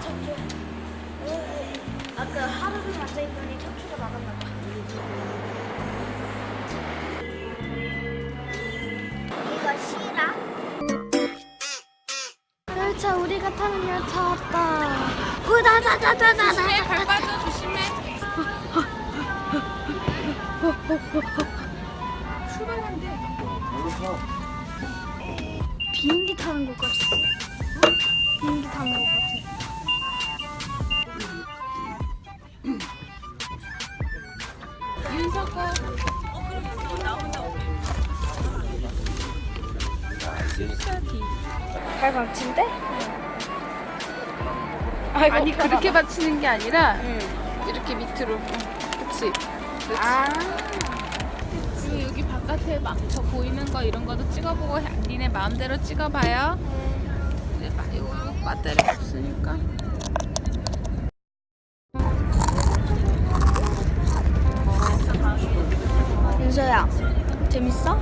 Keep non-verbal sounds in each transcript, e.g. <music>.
척추. 아까 하루 종일 앉아 있더니 척추가 나갔나 봐. 이거 실화? 열차 우리가 타는 열차 왔다. 조심해 발 빠져 조심해 비행기 타는 것 같아. 비행기 타는 것 같아. 윤석아 발 망친데? 아니 그렇게 받치는 게 아니라 이렇게 밑으로. 그치. 아. 그리고 여기 바깥에 막 저 보이는 거 이런 것도 찍어보고 해- 니네 마음대로 찍어봐요. 이거 배터리 없으니까 윤서야, 재밌어?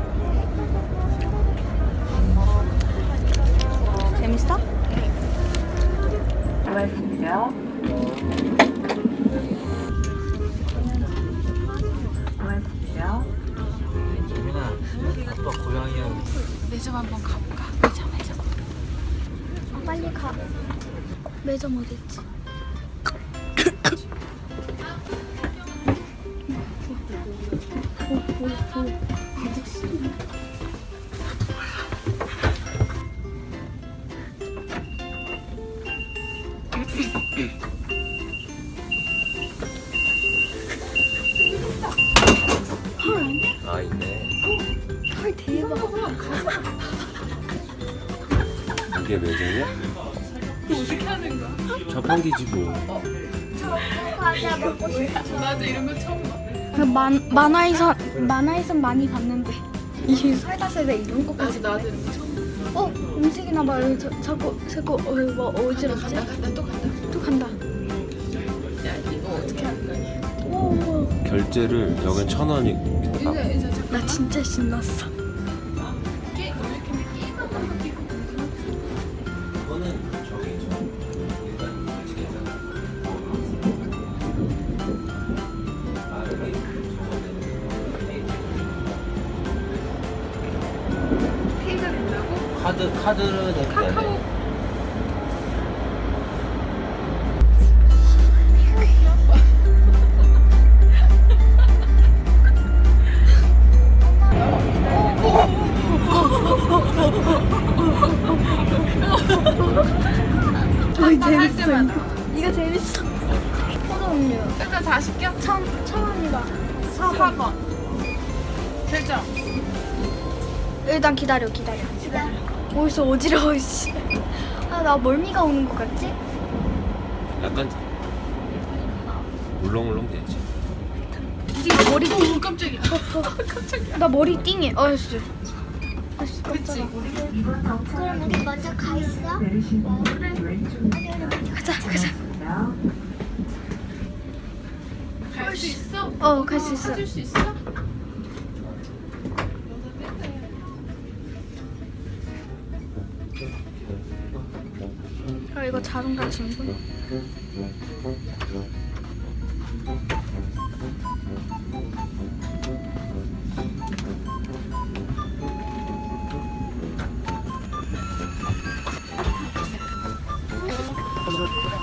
재밌어? 고맙습니다. 고맙습니다. 재민아, 아빠 고양이야. 매점 한번 가볼까 매점 매점 어, 빨리 가. 매점 어디 있지? 아 있네. 헐 대박. 이게 매점이야? 어떻게 하는 거야? 자판기지 뭐. 과자 먹고 싶어. 나도 이런 거 처음 봐 그 만, 만화에서 만화에서 많이 봤는데 이게 살다 살다 이런 것까지 나도 나도 이런 거 처음 봐 어? 음식이나 봐. 여기 자, 자꾸 자꾸 어, 뭐 어지럽지? 간다 간다 또 간다. 또 간다. 야 이거 어떻게 하는 거니 오, 오. 결제를 여긴 천 원이. 이제 저나 진짜 신났어 카드 카드를 내면 카카오 아이 할 때만 이거. 재밌어. 포도 음료. 일단 다 시켜. 천, 천 원이다. 4번. 결정 일단 기다려 기다려. 기다려 어디서 어지러워 씨. 아, 나 멀미가 오는 것 같지? 약간 물렁물렁 되지. 나 머리 띵오 깜짝이야 깜짝이야 나 머리 띵해 어이씨 아이씨 그치 그럼 우리 먼저 가 있어? 가자 가자 갈 수 있어? 어, 갈 수 있어. 해줄 수 있어? 아 이거 자동차 신고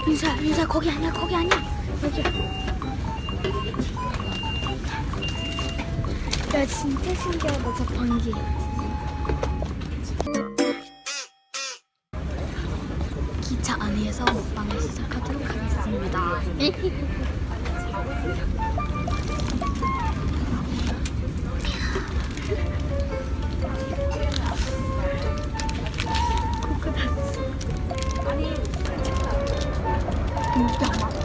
민사 민사. 거기 아니야 거기 아니야. 여기야 야 진짜 신기하다 저 번개 차 안에서 먹방을 시작하도록 하겠습니다. <laughs> 야.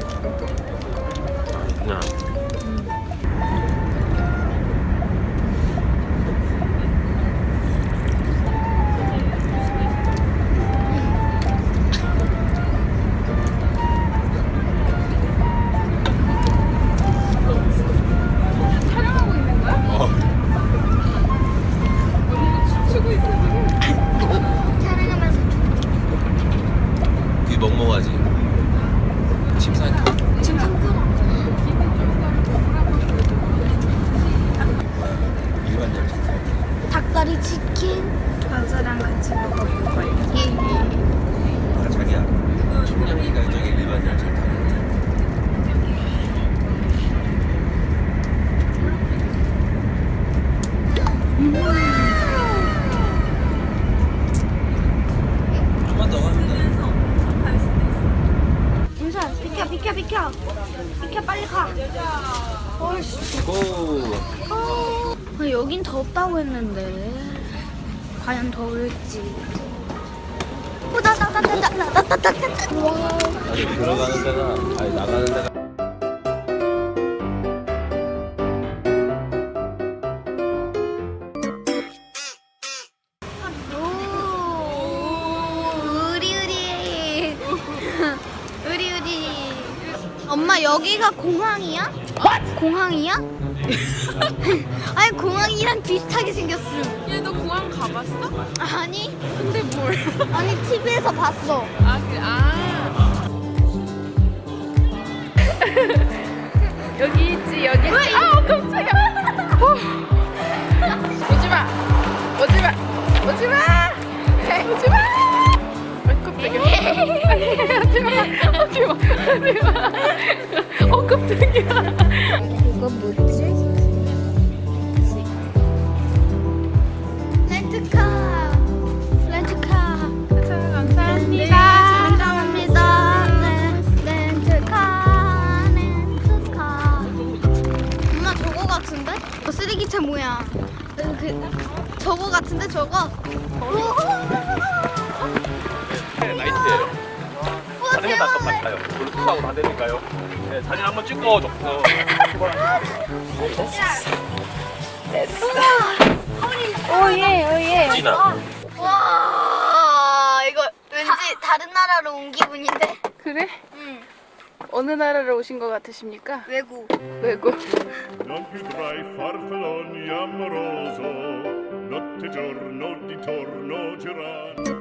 어이씨. 고. 아, 여긴 덥다고 했는데 과연 더울지. 오다다다다다다다다다. 와. 아니 들어가는 데가 아니 나가는 데가. 오, 우리 우리 우리 우리 엄마 여기가 공항이야? 공항이야? <laughs> 아니 공항이랑 비슷하게 생겼음 얘 너 공항 가봤어? 아니 근데 뭘? <laughs> 아니 TV에서 봤어 아, 그, 아. <laughs> 여기 있지, 여기 있지. 아, 깜짝이야. 어. 오지 마. 오지 마. 오지 마. 오지 마. 아, 깜짝이야. 오지 마. 오지 마. 오지 마. 어, 깜짝이야. 이거 뭐지? 렌트카 렌트카 감사합니다. 감사합니다. 네, 렌트카, 렌트카. 엄마 저거 같은데? 어, 쓰레기차 모양. 그, 그 저거 같은데 저거? 다 똑같아요. 블루투스하고 다 되니까요. 네, 사진 한번 찍어 줬어. 오예 오예. 진아. 와 이거 왠지 다른 나라로 온 기분인데. 그래? 응. 어느 나라로 오신 것 같으십니까? 외국. 외국. Non più tra i farfalloni amoroso, notte giorno di torno girando.